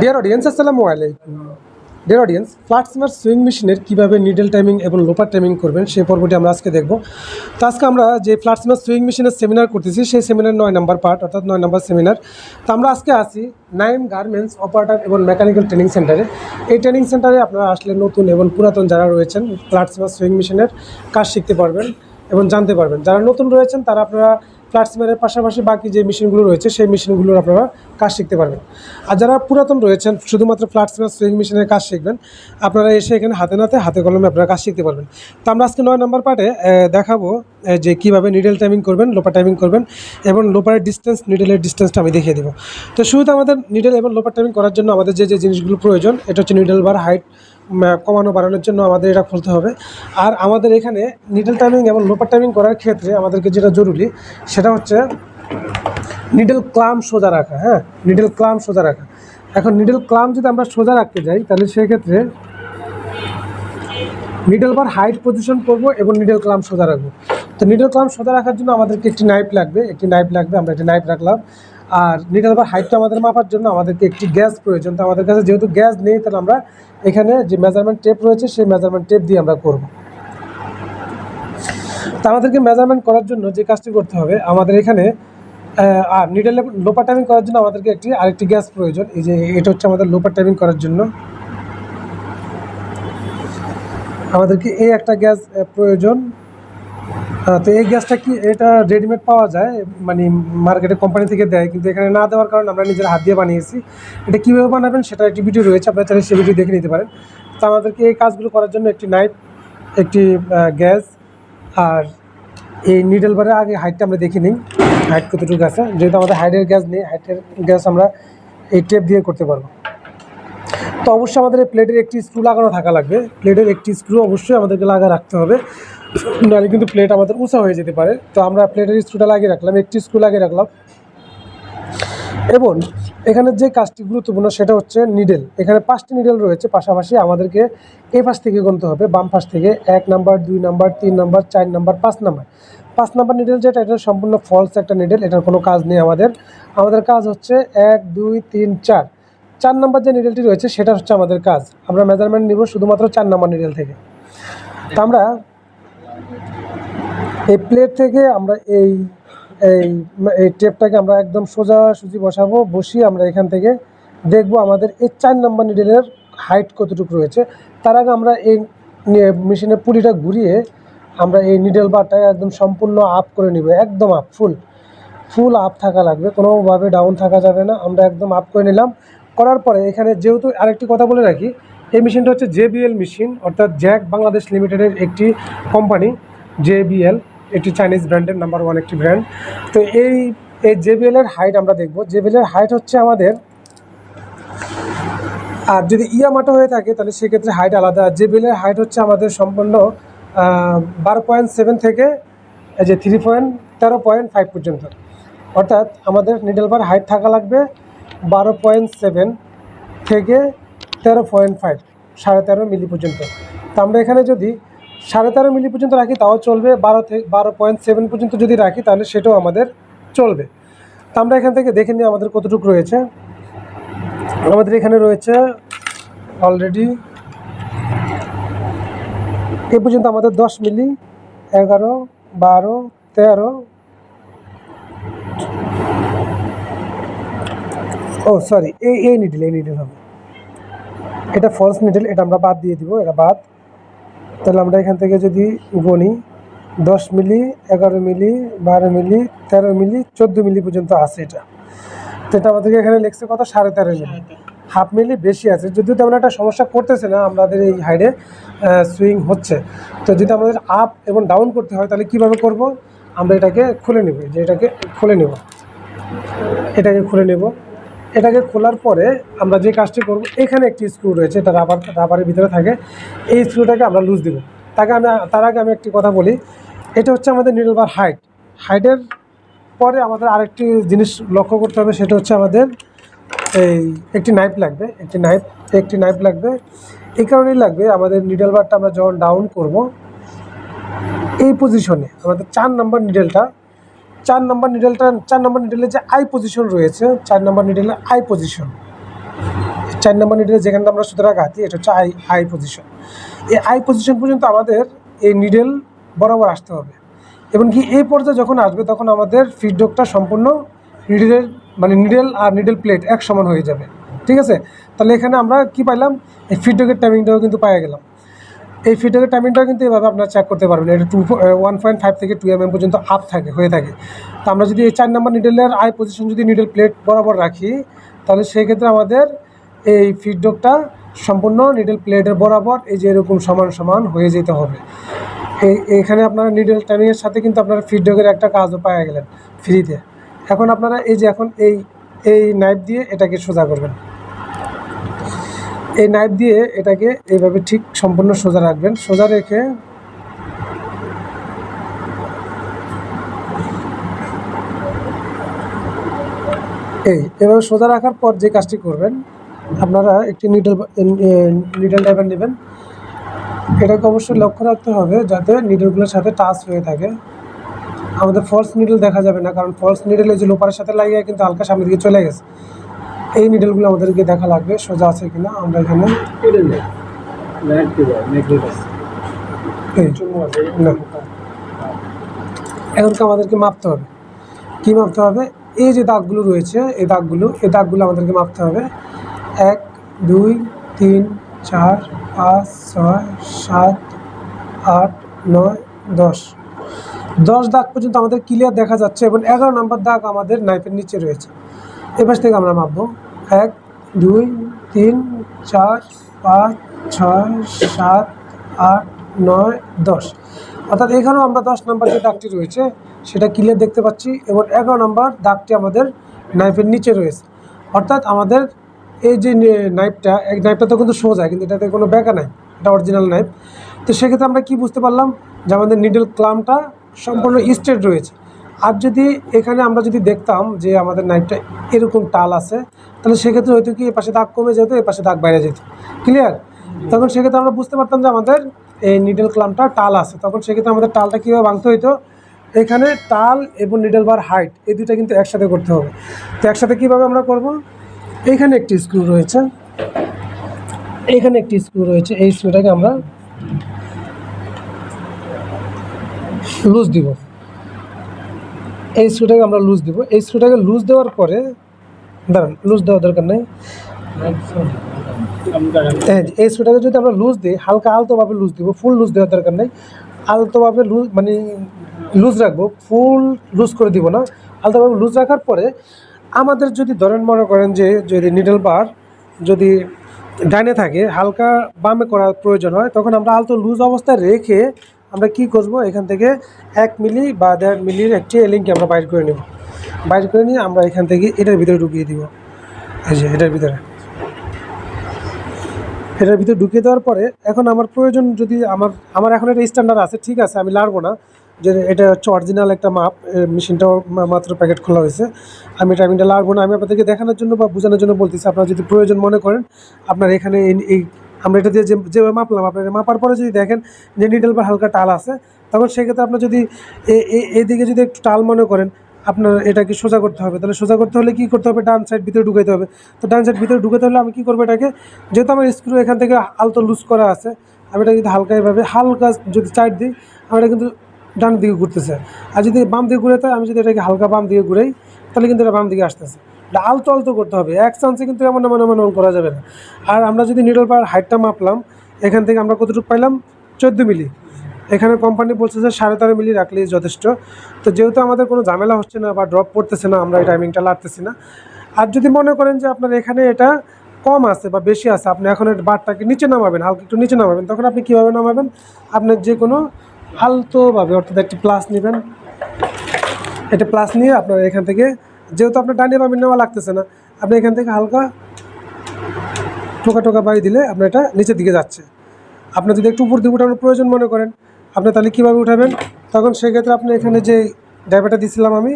Deer audience আসসালামু আলাইকুম। Dear audience flat smart sewing মেশিনের কীভাবে নিডল টাইমিং এবং লোপার টাইমিং করবেন, সেই পর্বটি আমরা আজকে দেখব। তো আজকে আমরা যে ফ্ল্যাট স্মার্ট সুইং মেশিনের সেমিনার করতেছি, সেই সেমিনার নয় নাম্বার পার্ট অর্থাৎ নয় নাম্বার সেমিনার তো আমরা আজকে আসি নাইম গার্মেন্টস অপারেটার এবং মেকানিক্যাল ট্রেনিং সেন্টারে এই ট্রেনিং সেন্টারে আপনারা আসলে নতুন এবং পুরাতন যারা রয়েছেন ফ্ল্যাট স্মার্ট সুইং মেশিনের কাজ শিখতে পারবেন এবং জানতে পারবেন। যারা নতুন রয়েছেন, তারা আপনারা ফ্ল্যাটসম্যানের পাশাপাশি বাকি যে মেশিনগুলো রয়েছে, সেই মেশিনগুলোর আপনারা কাজ শিখতে পারবেন। আর যারা পুরাতন রয়েছেন, শুধুমাত্র ফ্ল্যাটসম্যান সুইং মেশিনের কাজ শিখবেন, আপনারা এসে এখানে হাতে নাতে, হাতে কলমে আপনারা কাজ শিখতে পারবেন। তো আমরা আজকে নয় নম্বর পার্টে দেখাবো যে কীভাবে নিডেল টাইমিং করবেন লোপার টাইমিং করবেন এবং লোপারের ডিস্টেন্স নিডেলের ডিস্টেন্সটা আমি দেখিয়ে দেবো। তো শুরুতে আমাদের নিডেল এবং লোপার টাইমিং করার জন্য আমাদের যে যে জিনিসগুলো প্রয়োজন, এটা হচ্ছে নিডেল বার হাইট কমানো, বাড়ানোর জন্য আমাদের এটা খুলতে হবে। আর আমাদের এখানে নিডল টাইমিং এবং লোপার টাইমিং করার ক্ষেত্রে আমাদেরকে যেটা জরুরি, সেটা হচ্ছে নিডল ক্লাম সোজা রাখা হ্যাঁ? নিডল ক্লাম সোজা রাখা। এখন নিডল ক্লাম যদি আমরা সোজা রাখতে যাই, তাহলে সেক্ষেত্রে নিডল বার হাইট পজিশন করব এবং নিডল ক্লাম সোজা রাখব। তো নিডল ক্লাম সোজা রাখার জন্য আমাদেরকে একটি নাইফ লাগবে, একটি নাইফ লাগবে, আমরা একটি নাইফ রাখলাম। আর নিডল বার হাইটটা আমাদের মাপার জন্য আমাদেরকে একটি গ্যাস প্রয়োজন। তো আমাদের কাছে যেহেতু গ্যাস নেই, তাহলে আমরা এখানে যে মেজারমেন্ট টেপ রয়েছে, সেই মেজারমেন্ট টেপ দিয়ে আমরা করব। তা আমাদেরকে মেজারমেন্ট করার জন্য যে কাজটি করতে হবে, আমাদের এখানে আর নিডেল লোপার টাইমিং করার জন্য আমাদেরকে একটি, আরেকটি গ্যাস প্রয়োজন। এই যে এটা হচ্ছে আমাদের লোপার টাইমিং করার জন্য। আমাদেরকে এই একটা গ্যাস প্রয়োজন। তো এই গ্যাসটা কি, এটা রেডিমেড পাওয়া যায় মানে মার্কেটে কোম্পানি থেকে দেয়, কিন্তু এখানে না দেওয়ার কারণে আমরা নিজের হাত দিয়ে বানিয়েছি। এটা কীভাবে বানাবেন সেটা একটি ভিডিও রয়েছে, আপনারা চাইলে সেই ভিডিও দেখে নিতে পারেন। তো আমাদেরকে এই কাজগুলো করার জন্য একটি নাইফ একটি গ্যাস আর এই নিডল আগে হাইটটা আমরা দেখে নিই হাইট কতটুকু আছে। যেহেতু আমাদের হাইটের গ্যাস নেই হাইটের গ্যাস আমরা এই টেপ দিয়ে করতে পারব। তো অবশ্যই আমাদের প্লেটের একটি স্ক্রু লাগানো থাকা লাগবে। প্লেটের একটি স্ক্রু অবশ্যই আমাদেরকে লাগা রাখতে হবে। নাহলে কিন্তু প্লেট আমাদের উঁচা হয়ে যেতে পারে। তো আমরা প্লেটের স্ক্রুটা লাগিয়ে রাখলাম, একটি স্ক্রু লাগিয়ে রাখলাম। এবং এখানে যে কাজটি গুরুত্বপূর্ণ সেটা হচ্ছে নিডেল এখানে পাঁচটি নিডেল রয়েছে, পাশাপাশি আমাদেরকে এই পাশ থেকে গুনতে হবে, বাম পাশ থেকে। এক নাম্বার দুই নাম্বার তিন নাম্বার চার নাম্বার পাঁচ নাম্বার পাঁচ নাম্বার নিডেল যেটা, এটা সম্পূর্ণ ফলস একটা নিডেল এটার কোনো কাজ নেই আমাদের। আমাদের কাজ হচ্ছে এক, দুই, তিন, চার। চার নাম্বার যে নিডেলটি রয়েছে, সেটা হচ্ছে আমাদের কাজ। আমরা মেজারমেন্ট নিব শুধুমাত্র চার নাম্বার নিডেল থেকে। তো আমরা এই প্লেট থেকে আমরা এই এই এই টেপটাকে আমরা একদম সোজা সুজি বসাবো, বসিয়ে আমরা এখান থেকে দেখব আমাদের এই চার নম্বর নিডেলের হাইট কতটুকু রয়েছে। তার আগে আমরা এই মেশিনের পুলিটা ঘুরিয়ে আমরা এই নিডেল বারটা একদম সম্পূর্ণ আপ করে নিব, একদম আপ ফুল ফুল আপ থাকা লাগবে, কোনোভাবে ডাউন থাকা যাবে না, আমরা একদম আপ করে নিলাম। করার পরে এখানে যেহেতু আরেকটি কথা বলে রাখি, এই মেশিনটা হচ্ছে জেবিএল মেশিন অর্থাৎ জ্যাক বাংলাদেশ লিমিটেডের একটি কোম্পানি জেবিএল একটি চাইনিজ ব্র্যান্ডের নাম্বার ওয়ান একটি ব্র্যান্ড তো এই এই জেবিএল এর হাইট আমরা দেখব। জেবিএল এর হাইট হচ্ছে আমাদের, আর যদি ইয়া ইয়ামাটো হয়ে থাকে, তাহলে সেক্ষেত্রে হাইট আলাদা। আর জেবিএল এর হাইট হচ্ছে আমাদের সম্পূর্ণ বারো পয়েন্ট সেভেন থেকে, এই যে থ্রি পয়েন্ট তেরো পয়েন্ট ফাইভ পর্যন্ত। অর্থাৎ আমাদের নিডেল বার হাইট থাকা লাগবে বারো পয়েন্ট সেভেন থেকে তেরো পয়েন্ট ফাইভ সাড়ে তেরো মিলি পর্যন্ত। তো আমরা এখানে যদি সাড়ে তেরো মিলি পর্যন্ত রাখি, তাও চলবে বারো থেকে বারো পয়েন্ট সেভেন পর্যন্ত যদি রাখি, তাহলে সেটাও আমাদের চলবে। তো আমরা এখান থেকে দেখে নিই আমাদের কতটুকু রয়েছে। আমাদের এখানে রয়েছে অলরেডি এ পর্যন্ত আমাদের দশ মিলি, এগারো, বারো, তেরো, ও সরি এই এই নিডেল এই নিডেল হবে। এটা ফলস নিডেল এটা আমরা বাদ দিয়ে দিব, এটা বাদ। তাহলে আমরা এখান থেকে যদি গণি দশ মিলি এগারো মিলি বারো মিলি তেরো মিলি চোদ্দ মিলি পর্যন্ত আছে এটা। তো এটা আমাদেরকে এখানে লেখছে কত? সাড়ে তেরো মিলি। হাফ মিলি বেশি আছে। যদিও তেমন একটা সমস্যা করতেছে না আমাদের এই হাইডে সুইং হচ্ছে। তো যদি আমাদের আপ এবং ডাউন করতে হয় তাহলে কীভাবে করব? আমরা এটাকে খুলে নেব যে এটাকে খুলে নেব। এটাকে খুলে নেব। এটাকে খোলার পরে আমরা যে কাজটি করব, এখানে একটি স্ক্রু রয়েছে, এটা রাবার রাবারের ভিতরে থাকে। এই স্ক্রুটাকে আমরা লুজ দেবো। তাকে আমি, তার আগে আমি একটি কথা বলি, এটা হচ্ছে আমাদের নিডল বার হাইট হাইটের পরে আমাদের আরেকটি জিনিস লক্ষ্য করতে হবে, সেটা হচ্ছে আমাদের এই একটি নাইফ লাগবে, একটি নাইফ একটি নাইফ লাগবে। এই কারণেই লাগবে আমাদের নিডল বারটা আমরা যখন ডাউন করব, এই পজিশনে আমাদের চার নম্বর নিডেলটা চার নম্বর নিডেলটা চার নম্বর নিডেলের যে আই পজিশন রয়েছে, চার নম্বর নিডেলের আই পজিশন চার নম্বর নিডেলে যেখানে আমরা সুতরাং ঘাতি এটা হচ্ছে আই আই পজিশন এই আই পজিশন পর্যন্ত আমাদের এই নিডেল বরাবর আসতে হবে। এবং কি এই পর্যায়ে যখন আসবে, তখন আমাদের ফিডডকটা সম্পূর্ণ নিডেলের মানে নিডেল আর নিডেল প্লেট এক সমান হয়ে যাবে। ঠিক আছে? তাহলে এখানে আমরা কি পাইলাম? এই ফিডডকের টাইমিংটাও কিন্তু পাওয়া গেলাম। এই ফিডব্যাকের টাইমিংটাও কিন্তু এভাবে আপনারা চেক করতে পারবেন। এটা টু ওয়ান পয়েন্ট ফাইভ থেকে টু এম এম পর্যন্ত আপ থাকে, হয়ে থাকে। তো আমরা যদি এই চার নাম্বার নিডেলের আই পজিশন যদি নিডেল প্লেট বরাবর রাখি, তাহলে সেক্ষেত্রে আমাদের এই ফিডব্যাকটা সম্পূর্ণ নিডেল প্লেটের বরাবর এই যে এরকম সমান সমান হয়ে যেতে হবে। এই, এখানে আপনারা নিডেল টাইমিংয়ের সাথে কিন্তু আপনারা ফিডব্যাকের একটা কাজও পাওয়া গেলেন ফ্রিতে এখন আপনারা এই যে এখন এই এই নাইফ দিয়ে এটাকে সোজা করবেন। এই নাইফ দিয়ে এটাকে এইভাবে ঠিক সম্পূর্ণ সোজা রাখবেন। সোজা রেখে এই, এভাবে সোজা রাখার পর যে কাজটি করবেন, আপনারা একটি নিডল নিডল ডাইভার নেবেন। এটাকে অবশ্যই লক্ষ্য রাখতে হবে যাতে নিডলগুলোর সাথে টাচ হয়ে থাকে। আমাদের ফলস নিডল দেখা যাবে না, কারণ ফলস নিডল এই যে লোপারের সাথে লাগিয়ে কিন্তু হালকা সামনের দিকে চলে গেছে। এই নিডলগুলো আমাদেরকে দেখা লাগবে, সোজা আছে কিনা, আমরা এখানে এখন আমাদেরকে মাপতে হবে। কি মাপতে হবে? এই যে দাগগুলো রয়েছে, এই দাগগুলো এই দাগগুলো আমাদেরকে মাপতে হবে। এক, দুই, তিন, চার, পাঁচ, ছয়, সাত, আট, নয়, দশ। দশ দাগ পর্যন্ত আমাদের ক্লিয়ার দেখা যাচ্ছে এবং এগারো নম্বর দাগ আমাদের নাইফের নিচে রয়েছে। এপাশ থেকে আমরা মাপবো। এক, দুই, তিন, চার, পাঁচ, ছয়, সাত, আট, নয়, দশ। অর্থাৎ এখানেও আমরা দশ নম্বর যে দাগটি রয়েছে, সেটা ক্লিয়ার দেখতে পাচ্ছি এবং এগারো নম্বর দাগটি আমাদের নাইফের নিচে রয়েছে। অর্থাৎ আমাদের এই যে নাইফটা এক নাইফটা তো কিন্তু সোজা, কিন্তু এটাতে কোনো ব্যাকা নাই, এটা অরিজিনাল নাইফ তো সেক্ষেত্রে আমরা কি বুঝতে পারলাম? যে আমাদের নিডল ক্লামটা সম্পূর্ণ স্ট্রেট রয়েছে। আর যদি এখানে আমরা যদি দেখতাম যে আমাদের নাইফটা এরকম টাল আছে, তাহলে সেক্ষেত্রে হয়তো কি এ পাশে দাগ কমে যেত এ পাশে দাগ বাইরে যেত। ক্লিয়ার তখন সেক্ষেত্রে আমরা বুঝতে পারতাম যে আমাদের এই নিডল ক্লামটা টাল আছে। তখন সেক্ষেত্রে আমাদের টালটা কীভাবে ভাঙতে হইতো? এখানে টাল এবং নিডল বার হাইট এই দুটা কিন্তু একসাথে করতে হবে। তো একসাথে কীভাবে আমরা করব? এইখানে একটি স্ক্রু রয়েছে। এইখানে একটি স্ক্রু রয়েছে। এই স্ক্রুটাকে আমরা লুজ দিব। এই স্ক্রুটাকে আমরা লুজ দেবো। এই স্ক্রুটাকে লুজ দেওয়ার পরে, দাঁড়ান লুজ দেওয়ার দরকার নেই। এই স্ক্রুটাকে যদি আমরা লুজ দিই, হালকা আলতোভাবে লুজ দিব ফুল লুজ দেওয়ার দরকার নেই। আলতোভাবে লুজ মানে লুজ রাখব ফুল লুজ করে দিব না। আলতোভাবে লুজ রাখার পরে, আমাদের যদি ধরেন মনে করেন যে, যদি নিডল বার যদি ডাইনে থাকে, হালকা বামে করার প্রয়োজন হয়, তখন আমরা আলতো লুজ অবস্থায় রেখে আমরা কি করব এখান থেকে এক মিলি বা দেড় মিলির একটি এলিংকে আমরা বাইর করে নেব। বাইর করে নিয়ে আমরা এখান থেকে এটার ভিতরে ঢুকিয়ে দিব। এই যে, এটার ভিতরে। এটার ভিতরে ঢুকিয়ে দেওয়ার পরে এখন আমার প্রয়োজন যদি আমার আমার এখন একটা স্ট্যান্ডার্ড আছে, ঠিক আছে, আমি লাড়বো না। যে এটা হচ্ছে অরিজিনাল একটা মাপ মেশিনটাও মাত্র প্যাকেট খোলা হয়েছে। আমি টাইমিংটা লাড়বো না। আমি আপনাদেরকে দেখানোর জন্য বা বোঝানোর জন্য বলতেছি। আপনারা যদি প্রয়োজন মনে করেন, আপনার এখানে এই আমরা এটা দিয়ে যেভাবে মাপলাম, আপনার মাপার পরে যদি দেখেন যে নিডল বা হালকা টাল আছে, তখন সেক্ষেত্রে আপনার যদি এদিকে যদি একটু টাল মনে করেন, আপনার এটাকে সোজা করতে হবে। তাহলে সোজা করতে হলে কী করতে হবে? ডান সাইড ভিতরে ঢুকাইতে হবে। তো ডান সাইড ভিতরে ঢুকাতে হলে আমি কী করব এটাকে? যেহেতু আমার স্ক্রু এখান থেকে আলতো লুজ করা আছে, আমি এটা যদি হালকা এভাবে, হালকা যদি সাইড দিই, আমার এটা কিন্তু ডান দিকে ঘুরতেছে। আর যদি বাম দিকে ঘুরে আমি যদি এটাকে হালকা বাম দিকে ঘুরাই তাহলে কিন্তু এটা বাম দিকে আসতেছে। এটা আলতো আলতো করতে হবে। এক চান্সে কিন্তু এমন এমন এমন এমন করা যাবে না। আর আমরা যদি নিডল পার হাইটটা মাপলাম, এখান থেকে আমরা কতটুকু পাইলাম? চোদ্দ মিলি। এখানে কোম্পানি বলছে যে সাড়ে তেরো মিলি রাখলেই যথেষ্ট। তো যেহেতু আমাদের কোনো ঝামেলা হচ্ছে না বা ড্রপ পড়তেছে না, আমরা এই টাইমিংটা লাড়তেছি না। আর যদি মনে করেন যে আপনার এখানে এটা কম আছে বা বেশি আছে, আপনি এখন বারটাকে নিচে নামাবেন, হালকা একটু নিচে নামাবেন, তখন আপনি কীভাবে নামাবেন? আপনার যে কোনো আলতোভাবে, অর্থাৎ একটি প্লাস নেবেন। এটা প্লাস নিয়ে আপনার এখান থেকে, যেহেতু আপনার ডানে বামে নেওয়া লাগতেছে না, আপনি এখান থেকে হালকা টোকা টোকা বাড়ি দিলে আপনার এটা নিচের দিকে যাচ্ছে। আপনার যদি একটু উপর দিকে উঠানোর প্রয়োজন মনে করেন, আপনি তাহলে কীভাবে উঠাবেন? তখন সেক্ষেত্রে আপনি এখানে যে ড্রাইভারটা দিছিলাম আমি,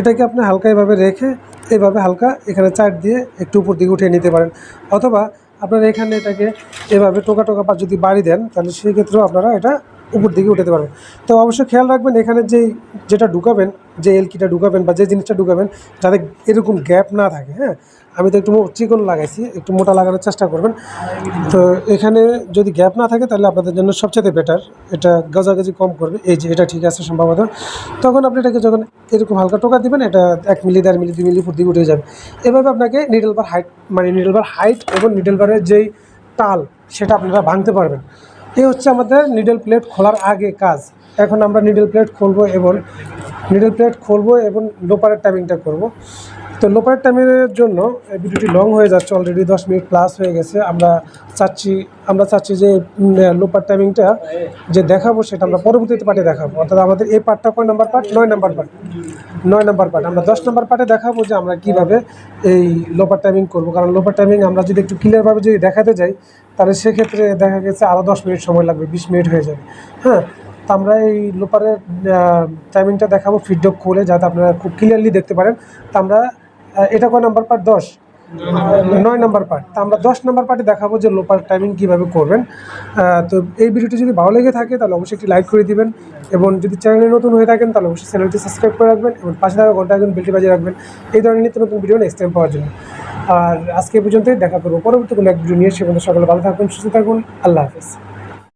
এটাকে আপনি হালকা এভাবে রেখে এইভাবে হালকা এখানে চার দিয়ে একটু উপর দিকে উঠিয়ে নিতে পারেন। অথবা আপনারা এখানে এটাকে এভাবে টোকা টোকা পা যদি বাড়ি দেন, তাহলে সেক্ষেত্রেও আপনারা এটা উপর দিকে উঠাতে পারবেন তো অবশ্যই খেয়াল রাখবেন, এখানে যে যেটা ঢুকাবেন, যে এলকিটা ঢুকাবেন বা যে জিনিসটা ঢুকাবেন, যাতে এরকম গ্যাপ না থাকে হ্যাঁ? আমি তো একটু চিকন লাগাইছি, একটু মোটা লাগানোর চেষ্টা করবেন। তো এখানে যদি গ্যাপ না থাকে, তাহলে আপনাদের জন্য সবচেয়ে বেটার, এটা গাজাগাজি কম করবে। এই যে, এটা ঠিক আছে সম্ভবত। তখন আপনি এটাকে যখন এরকম হালকা টোকা দিবেন, এটা এক মিলি, দেড় মিলি, দুই মিলি উপর দিকে উঠে যাবে। এভাবে আপনাকে নিডল বার হাইট মানে নিডল বার হাইট এবং নিডল বারের যেই তাল, সেটা আপনারা ভাঙতে পারবেন। এই হচ্ছে আমাদের নিডল প্লেট খোলার আগে কাজ। এখন আমরা নিডল প্লেট খুলবো এবং নিডল প্লেট খুলবো এবং লোপারের টাইমিংটা করব। তো লোপারের টাইমিংয়ের জন্য ভিডিওটি লং হয়ে যাচ্ছে অলরেডি দশ মিনিট প্লাস হয়ে গেছে। আমরা চাচ্ছি আমরা চাচ্ছি যে লোপার টাইমিংটা যে দেখাবো সেটা আমরা পরবর্তীতে পার্টে দেখাবো। অর্থাৎ আমাদের এই পার্টটা কয় নাম্বার পার্ট? নয় নাম্বার পার্ট। নয় নাম্বার পার্ট। আমরা দশ নাম্বার পার্টে দেখাবো যে আমরা কীভাবে এই লোপার টাইমিং করব। কারণ লোপার টাইমিং আমরা যদি একটু ক্লিয়ারভাবে যদি দেখাতে যাই তাহলে সেক্ষেত্রে দেখা গেছে আরও দশ মিনিট সময় লাগবে, বিশ মিনিট হয়ে যাবে। হ্যাঁ তো আমরা এই লোপারের টাইমিংটা দেখাবো ফিডব্যাক খুলে যাতে আপনারা খুব ক্লিয়ারলি দেখতে পারেন। তো আমরা এটা কয় নাম্বার পার দশ? নয় নাম্বার পার্ট তা আমরা দশ নাম্বার পার্টে দেখাবো যে লোপার টাইমিং কীভাবে করবেন। তো এই ভিডিওটি যদি ভালো লেগে থাকে, তাহলে অবশ্যই একটি লাইক করে দিবেন এবং যদি চ্যানেলে নতুন হয়ে থাকেন, তাহলে অবশ্যই চ্যানেলটি সাবস্ক্রাইব করে রাখবেন এবং পাশে থাকা ঘণ্টা একজন বেলটি বাজিয়ে রাখবেন। এই ধরনের নিত্য নতুন ভিডিও নেক্সট টাইম পাওয়ার জন্য। আর আজকে পর্যন্তই, দেখা করব পরবর্তী কোনো এক ভিডিও নিয়ে। সেখানে সকালে ভালো থাকবেন সুস্থ থাকুন, আল্লাহ হাফেজ।